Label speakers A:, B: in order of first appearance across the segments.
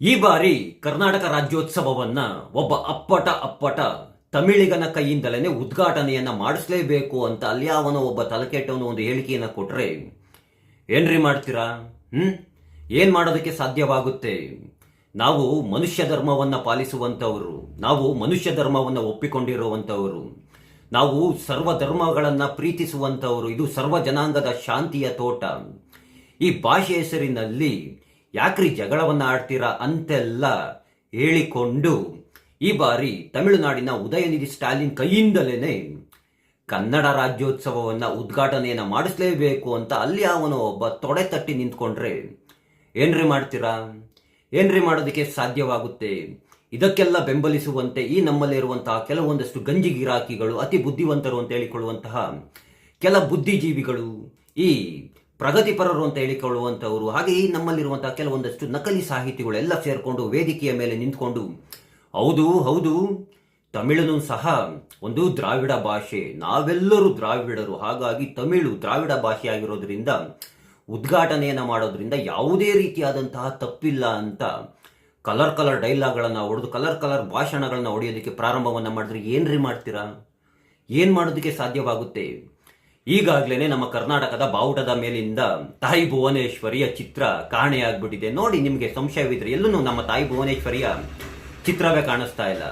A: ಈ ಬಾರಿ ಕರ್ನಾಟಕ ರಾಜ್ಯೋತ್ಸವವನ್ನ ಒಬ್ಬ ಅಪ್ಪಟ ಅಪ್ಪಟ ತಮಿಳಿಗನ ಕೈಯಿಂದಲೇ ಉದ್ಘಾಟನೆಯನ್ನ ಮಾಡಿಸ್ಲೇಬೇಕು ಅಂತ ಅಲ್ಲಿ ಅವನ ಒಬ್ಬ ತಲೆಕೆಟ್ಟವನು ಒಂದು ಹೇಳಿಕೆಯನ್ನ ಕೊಟ್ರೆ ಏನ್ರಿ ಮಾಡ್ತೀರಾ? ಹ್ಮ್? ಏನ್ ಮಾಡೋದಕ್ಕೆ ಸಾಧ್ಯವಾಗುತ್ತೆ? ನಾವು ಮನುಷ್ಯ ಧರ್ಮವನ್ನ ಪಾಲಿಸುವಂತವರು ನಾವು ಮನುಷ್ಯ ಧರ್ಮವನ್ನ ಒಪ್ಪಿಕೊಂಡಿರುವಂತವರು ನಾವು ಸರ್ವ ಧರ್ಮಗಳನ್ನ ಪ್ರೀತಿಸುವಂತವರು ಇದು ಸರ್ವ ಜನಾಂಗದ ಶಾಂತಿಯ ತೋಟ. ಈ ಭಾಷೆ ಹೆಸರಿನಲ್ಲಿ ಯಾಕ್ರಿ ಜಗಳವನ್ನ ಆಡ್ತೀರಾ ಅಂತೆಲ್ಲ ಹೇಳಿಕೊಂಡು ಈ ಬಾರಿ ತಮಿಳುನಾಡಿನ ಉದಯನಿಧಿ ಸ್ಟಾಲಿನ್ ಕೈಯಿಂದಲೇನೆ ಕನ್ನಡ ರಾಜ್ಯೋತ್ಸವವನ್ನ ಉದ್ಘಾಟನೆಯನ್ನ ಮಾಡಿಸ್ಲೇಬೇಕು ಅಂತ ಅಲ್ಲಿ ಅವನು ಒಬ್ಬ ತೊಡೆ ತಟ್ಟಿ ನಿಂತ್ಕೊಂಡ್ರೆ. ಏನ್ರಿ ಮಾಡ್ತೀರಾ? ಏನ್ರಿ ಮಾಡೋದಕ್ಕೆ ಸಾಧ್ಯವಾಗುತ್ತೆ? ಇದಕ್ಕೆಲ್ಲ ಬೆಂಬಲಿಸುವಂತೆ ಈ ನಮ್ಮಲ್ಲಿರುವಂತಹ ಕೆಲವೊಂದಷ್ಟು ಗಂಜಿ ಗಿರಾಕಿಗಳು ಅತಿ ಬುದ್ಧಿವಂತರು ಅಂತ ಹೇಳಿಕೊಳ್ಳುವಂತಹ ಕೆಲ ಬುದ್ಧಿಜೀವಿಗಳು ಈ ಪ್ರಗತಿಪರರು ಅಂತ ಹೇಳಿಕೊಳ್ಳುವಂತವರು ಹಾಗೆಯೇ ನಮ್ಮಲ್ಲಿರುವಂತಹ ಕೆಲವೊಂದಷ್ಟು ನಕಲಿ ಸಾಹಿತಿಗಳೆಲ್ಲ ಸೇರಿಕೊಂಡು ವೇದಿಕೆಯ ಮೇಲೆ ನಿಂತ್ಕೊಂಡು, ಹೌದು ಹೌದು ತಮಿಳನು ಸಹ ಒಂದು ದ್ರಾವಿಡ ಭಾಷೆ, ನಾವೆಲ್ಲರೂ ದ್ರಾವಿಡರು, ಹಾಗಾಗಿ ತಮಿಳು ದ್ರಾವಿಡ ಭಾಷೆ ಆಗಿರೋದ್ರಿಂದ ಉದ್ಘಾಟನೆಯನ್ನ ಮಾಡೋದ್ರಿಂದ ಯಾವುದೇ ರೀತಿಯಾದಂತಹ ತಪ್ಪಿಲ್ಲ ಅಂತ ಕಲರ್ ಕಲರ್ ಡೈಲಾಗ್ಗಳನ್ನು ಹೊಡೆದು, ಕಲರ್ ಕಲರ್ ಭಾಷಣಗಳನ್ನ ಹೊಡೆಯೋದಕ್ಕೆ ಪ್ರಾರಂಭವನ್ನ ಮಾಡಿದ್ರೆ ಏನ್ರಿ ಮಾಡ್ತೀರಾ? ಏನು ಮಾಡೋದಕ್ಕೆ ಸಾಧ್ಯವಾಗುತ್ತೆ? ಈಗಾಗಲೇ ನಮ್ಮ ಕರ್ನಾಟಕದ ಬಾವುಟದ ಮೇಲಿಂದ ತಾಯಿ ಭುವನೇಶ್ವರಿಯ ಚಿತ್ರ ಕಾಣೆಯಾಗ್ಬಿಟ್ಟಿದೆ. ನೋಡಿ, ನಿಮಗೆ ಸಂಶಯವಿದ್ರೆ ಎಲ್ಲೂ ನಮ್ಮ ತಾಯಿ ಭುವನೇಶ್ವರಿಯ ಚಿತ್ರವೇ ಕಾಣಿಸ್ತಾ ಇಲ್ಲ.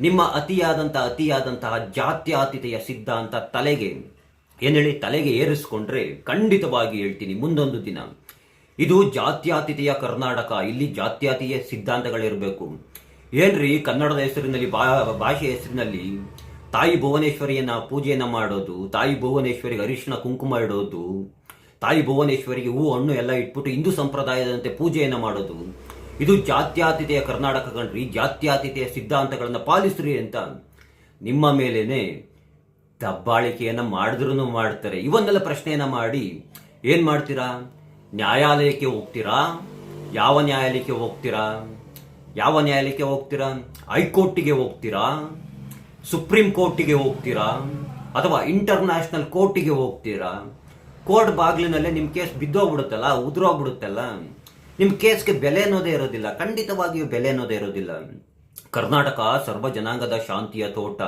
A: ನಿಮ್ಮ ಅತಿಯಾದಂತಹ ಅತಿಯಾದಂತಹ ಜಾತ್ಯಾತೀತೆಯ ಸಿದ್ಧಾಂತ ತಲೆಗೆ, ಏನ್ ಹೇಳಿ, ತಲೆಗೆ ಏರಿಸ್ಕೊಂಡ್ರೆ ಖಂಡಿತವಾಗಿ ಹೇಳ್ತೀನಿ, ಮುಂದೊಂದು ದಿನ. ಇದು ಜಾತ್ಯಾತೀತೆಯ ಕರ್ನಾಟಕ, ಇಲ್ಲಿ ಜಾತ್ಯಾತೀಯ ಸಿದ್ಧಾಂತಗಳಿರಬೇಕು. ಏನ್ರಿ, ಕನ್ನಡದ ಹೆಸರಿನಲ್ಲಿ ಭಾಷೆ ಹೆಸರಿನಲ್ಲಿ ತಾಯಿ ಭುವನೇಶ್ವರಿಯನ್ನ ಪೂಜೆಯನ್ನ ಮಾಡೋದು, ತಾಯಿ ಭುವನೇಶ್ವರಿಗೆ ಅರಿಶಿನ ಕುಂಕುಮ ಇಡೋದು, ತಾಯಿ ಭುವನೇಶ್ವರಿಗೆ ಹೂ ಹಣ್ಣು ಎಲ್ಲ ಇಟ್ಬಿಟ್ಟು ಹಿಂದೂ ಸಂಪ್ರದಾಯದಂತೆ ಪೂಜೆಯನ್ನ ಮಾಡೋದು. ಇದು ಜಾತ್ಯಾತೀತೆಯ ಕರ್ನಾಟಕ ಕಣ್ರಿ ಜಾತ್ಯಾತೀತೆಯ ಸಿದ್ಧಾಂತಗಳನ್ನ ಪಾಲಿಸ್ರಿ ಅಂತ ನಿಮ್ಮ ಮೇಲೇನೆ ದಬ್ಬಾಳಿಕೆಯನ್ನ ಮಾಡಿದ್ರು ಮಾಡ್ತಾರೆ. ಇವನ್ನೆಲ್ಲ ಪ್ರಶ್ನೆಯನ್ನ ಮಾಡಿ ಏನ್ ಮಾಡ್ತೀರಾ? ನ್ಯಾಯಾಲಯಕ್ಕೆ ಹೋಗ್ತೀರಾ? ಯಾವ ನ್ಯಾಯಾಲಯಕ್ಕೆ ಹೋಗ್ತೀರಾ? ಯಾವ ನ್ಯಾಯಾಲಯಕ್ಕೆ ಹೋಗ್ತೀರಾ? ಹೈಕೋರ್ಟಿಗೆ ಹೋಗ್ತೀರಾ? ಸುಪ್ರೀಂ ಕೋರ್ಟಿಗೆ ಹೋಗ್ತೀರಾ? ಅಥವಾ ಇಂಟರ್ನ್ಯಾಷನಲ್ ಕೋರ್ಟಿಗೆ ಹೋಗ್ತೀರಾ? ಕೋರ್ಟ್ ಬಾಗಿಲಿನಲ್ಲೇ ನಿಮ್ಮ ಕೇಸ್ ಬಿದ್ದೋಗ್ಬಿಡುತ್ತಲ್ಲ ಉದುರೋಗ್ಬಿಡುತ್ತಲ್ಲ ನಿಮ್ಮ ಕೇಸ್ಗೆ ಬೆಲೆ ಅನ್ನೋದೇ ಇರೋದಿಲ್ಲ, ಖಂಡಿತವಾಗಿಯೂ ಬೆಲೆ ಅನ್ನೋದೇ ಇರೋದಿಲ್ಲ. ಕರ್ನಾಟಕ ಸರ್ವ ಜನಾಂಗದ ಶಾಂತಿಯ ತೋಟ.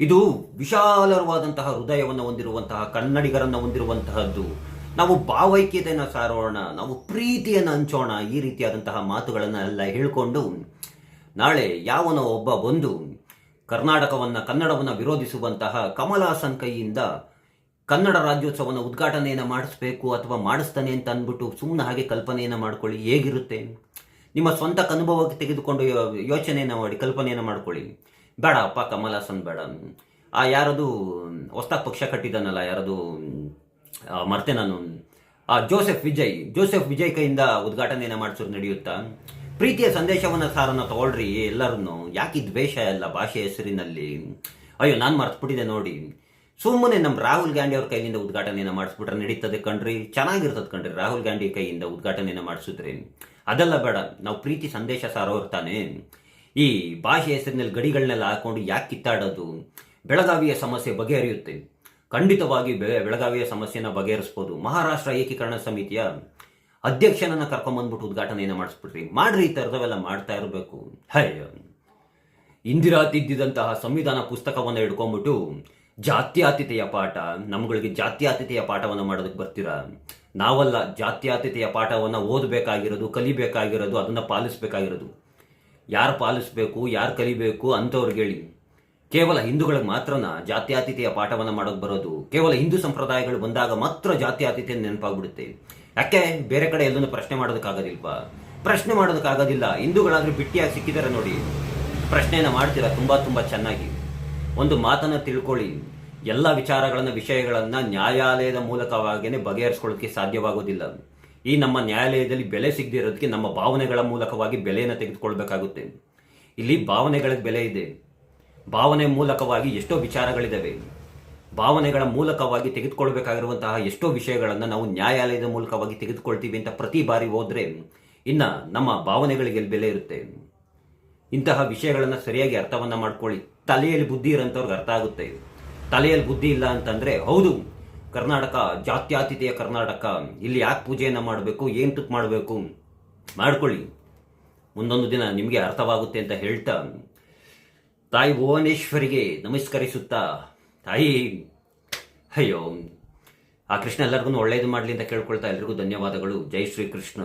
A: ಇದು ವಿಶಾಲವಾದಂತಹ ಹೃದಯವನ್ನು ಹೊಂದಿರುವಂತಹ, ಕನ್ನಡಿಗರನ್ನು ಹೊಂದಿರುವಂತಹದ್ದು. ನಾವು ಭಾವೈಕ್ಯತೆಯನ್ನು ಸಾರೋಣ, ನಾವು ಪ್ರೀತಿಯನ್ನು ಹಂಚೋಣ, ಈ ರೀತಿಯಾದಂತಹ ಮಾತುಗಳನ್ನೆಲ್ಲ ಹೇಳ್ಕೊಂಡು ನಾಳೆ ಯಾವನೋ ಒಬ್ಬ ಬಂದು ಕರ್ನಾಟಕವನ್ನ, ಕನ್ನಡವನ್ನ ವಿರೋಧಿಸುವಂತಹ ಕಮಲಾಸನ್ ಕೈಯಿಂದ ಕನ್ನಡ ರಾಜ್ಯೋತ್ಸವನ ಉದ್ಘಾಟನೆಯನ್ನು ಮಾಡಿಸ್ಬೇಕು ಅಥವಾ ಮಾಡಿಸ್ತಾನೆ ಅಂತ ಅಂದ್ಬಿಟ್ಟು ಸುಮ್ಮನೆ ಹಾಗೆ ಕಲ್ಪನೆಯನ್ನು ಮಾಡ್ಕೊಳ್ಳಿ. ಹೇಗಿರುತ್ತೆ? ನಿಮ್ಮ ಸ್ವಂತ ಅನುಭವಕ್ಕೆ ತೆಗೆದುಕೊಂಡು ಯೋಚನೆಯನ್ನು ಮಾಡಿ, ಕಲ್ಪನೆಯನ್ನು ಮಾಡ್ಕೊಳ್ಳಿ. ಬೇಡ ಅಪ್ಪ, ಕಮಲ್ ಹಾಸನ್ ಬೇಡ. ಆ ಯಾರದು, ಹೊಸ್ದಾಗಿ ಪಕ್ಷ ಕಟ್ಟಿದ್ದಾನಲ್ಲ ಯಾರದು ಮರ್ತೆ ನಾನು. ಆ, ಜೋಸೆಫ್ ವಿಜಯ್ ಜೋಸೆಫ್ ವಿಜಯ್ ಕೈಯಿಂದ ಉದ್ಘಾಟನೆಯನ್ನು ಮಾಡಿಸೋದು ನಡೆಯುತ್ತಾ? ಪ್ರೀತಿಯ ಸಂದೇಶವನ್ನ ಸಾರನ್ನ ತಗೊಳ್ರಿ ಎಲ್ಲರನ್ನು. ಯಾಕೆ ದ್ವೇಷ ಎಲ್ಲ ಭಾಷೆ ಹೆಸರಿನಲ್ಲಿ? ಅಯ್ಯೋ, ನಾನು ಮರ್ತ್ಬಿಟ್ಟಿದೆ ನೋಡಿ. ಸುಮ್ಮನೆ ನಮ್ಮ ರಾಹುಲ್ ಗಾಂಧಿ ಅವ್ರ ಕೈಯಿಂದ ಉದ್ಘಾಟನೆಯನ್ನು ಮಾಡಿಸ್ಬಿಟ್ರೆ ನಡೀತದೆ ಕಣ್ರಿ. ಚೆನ್ನಾಗಿರ್ತದೆ ಕಣ್ರಿ ರಾಹುಲ್ ಗಾಂಧಿ ಕೈಯಿಂದ ಉದ್ಘಾಟನೆಯನ್ನು ಮಾಡಿಸಿದ್ರೆ. ಅದೆಲ್ಲ ಬೇಡ, ನಾವು ಪ್ರೀತಿ ಸಂದೇಶ ಸಾರೋರು ತಾನೆ. ಈ ಭಾಷೆ ಹೆಸರಿನಲ್ಲಿ ಗಡಿಗಳನ್ನೆಲ್ಲ ಹಾಕೊಂಡು ಯಾಕೆ ಕಿತ್ತಾಡೋದು? ಬೆಳಗಾವಿಯ ಸಮಸ್ಯೆ ಬಗೆಹರಿಯುತ್ತೆ. ಖಂಡಿತವಾಗಿ ಬೆಳಗಾವಿಯ ಸಮಸ್ಯೆನ ಬಗೆಹರಿಸ್ಬೋದು. ಮಹಾರಾಷ್ಟ್ರ ಏಕೀಕರಣ ಸಮಿತಿಯ ಅಧ್ಯಕ್ಷನನ್ನ ಕರ್ಕೊಂಬಂದ್ಬಿಟ್ಟು ಉದ್ಘಾಟನೆಯನ್ನು ಮಾಡಿಸ್ಬಿಟ್ರಿ ಮಾಡ್ರಿ, ಈ ಥರದವೆಲ್ಲ ಮಾಡ್ತಾ ಇರಬೇಕು. ಹೈ. ಇಂದಿರಾ ತಿದ್ದಿದಂತಹ ಸಂವಿಧಾನ ಪುಸ್ತಕವನ್ನು ಹಿಡ್ಕೊಂಡ್ಬಿಟ್ಟು ಜಾತ್ಯಾತೀತೆಯ ಪಾಠ, ನಮ್ಗಳಿಗೆ ಜಾತ್ಯಾತೀತೆಯ ಪಾಠವನ್ನು ಮಾಡೋದಕ್ಕೆ ಬರ್ತೀರಾ? ನಾವಲ್ಲ ಜಾತ್ಯಾತೀತೆಯ ಪಾಠವನ್ನು ಓದಬೇಕಾಗಿರೋದು, ಕಲಿಬೇಕಾಗಿರೋದು, ಅದನ್ನು ಪಾಲಿಸಬೇಕಾಗಿರೋದು. ಯಾರು ಪಾಲಿಸಬೇಕು, ಯಾರು ಕಲಿಬೇಕು ಅಂಥವ್ರಿಗೆ ಹೇಳಿ. ಕೇವಲ ಹಿಂದೂಗಳಿಗೆ ಮಾತ್ರನ ಜಾತ್ಯಾತೀತೆಯ ಪಾಠವನ್ನು ಮಾಡೋಕ್ಕೆ ಬರೋದು? ಕೇವಲ ಹಿಂದೂ ಸಂಪ್ರದಾಯಗಳು ಬಂದಾಗ ಮಾತ್ರ ಜಾತ್ಯಾತಿಥ್ಯ ನೆನಪಾಗ್ಬಿಡುತ್ತೆ. ಯಾಕೆ ಬೇರೆ ಕಡೆ ಎಲ್ಲೂ ಪ್ರಶ್ನೆ ಮಾಡೋದಕ್ಕಾಗೋದಿಲ್ವಾ? ಪ್ರಶ್ನೆ ಮಾಡೋದಕ್ಕಾಗೋದಿಲ್ಲ. ಹಿಂದೂಗಳಾದರೂ ಬಿಟ್ಟಿಯಾಗಿ ಸಿಕ್ಕಿದ್ದಾರೆ ನೋಡಿ. ಪ್ರಶ್ನೆಯನ್ನು ಮಾಡ್ತೀರಾ? ತುಂಬ ತುಂಬ ಚೆನ್ನಾಗಿ. ಒಂದು ಮಾತನ್ನು ತಿಳ್ಕೊಳ್ಳಿ. ಎಲ್ಲ ವಿಚಾರಗಳನ್ನು, ವಿಷಯಗಳನ್ನು ನ್ಯಾಯಾಲಯದ ಮೂಲಕವಾಗಿಯೇ ಬಗೆಹರಿಸ್ಕೊಳ್ಳೋಕ್ಕೆ ಸಾಧ್ಯವಾಗೋದಿಲ್ಲ. ಈ ನಮ್ಮ ನ್ಯಾಯಾಲಯದಲ್ಲಿ ಬೆಲೆ ಸಿಗದಿರೋದಕ್ಕೆ ನಮ್ಮ ಭಾವನೆಗಳ ಮೂಲಕವಾಗಿ ಬೆಲೆಯನ್ನು ತೆಗೆದುಕೊಳ್ಬೇಕಾಗುತ್ತೆ. ಇಲ್ಲಿ ಭಾವನೆಗಳಿಗೆ ಬೆಲೆ ಇದೆ. ಭಾವನೆ ಮೂಲಕವಾಗಿ ಎಷ್ಟೋ ವಿಚಾರಗಳಿದ್ದಾವೆ ಭಾವನೆಗಳ ಮೂಲಕವಾಗಿ ತೆಗೆದುಕೊಳ್ಬೇಕಾಗಿರುವಂತಹ ಎಷ್ಟೋ ವಿಷಯಗಳನ್ನು ನಾವು ನ್ಯಾಯಾಲಯದ ಮೂಲಕವಾಗಿ ತೆಗೆದುಕೊಳ್ತೀವಿ ಅಂತ ಪ್ರತಿ ಬಾರಿ ಹೋದರೆ ಇನ್ನು ನಮ್ಮ ಭಾವನೆಗಳಿಗೆ ಬೆಲೆ ಇರುತ್ತೆ? ಇಂತಹ ವಿಷಯಗಳನ್ನು ಸರಿಯಾಗಿ ಅರ್ಥವನ್ನು ಮಾಡ್ಕೊಳ್ಳಿ. ತಲೆಯಲ್ಲಿ ಬುದ್ಧಿ ಇರೋಂಥವ್ರಿಗೆ ಅರ್ಥ ಆಗುತ್ತೆ. ತಲೆಯಲ್ಲಿ ಬುದ್ಧಿ ಇಲ್ಲ ಅಂತಂದರೆ, ಹೌದು, ಕರ್ನಾಟಕ, ಜಾತ್ಯಾತೀತೆಯ ಕರ್ನಾಟಕ, ಇಲ್ಲಿ ಯಾಕೆ ಪೂಜೆಯನ್ನು ಮಾಡಬೇಕು, ಏನು ತುಕ್ ಮಾಡಬೇಕು? ಮಾಡ್ಕೊಳ್ಳಿ. ಮುಂದೊಂದು ದಿನ ನಿಮಗೆ ಅರ್ಥವಾಗುತ್ತೆ ಅಂತ ಹೇಳ್ತಾ ತಾಯಿ ಭುವನೇಶ್ವರಿಗೆ ನಮಸ್ಕರಿಸುತ್ತಾ ತಾಯಿ ಅಯ್ಯೋ ಆ ಕೃಷ್ಣ ಎಲ್ಲರಿಗೂ ಒಳ್ಳೇದು ಮಾಡಲಿ ಅಂತ ಕೇಳ್ಕೊಳ್ತಾ ಎಲ್ರಿಗೂ ಧನ್ಯವಾದಗಳು. ಜೈ ಶ್ರೀ ಕೃಷ್ಣ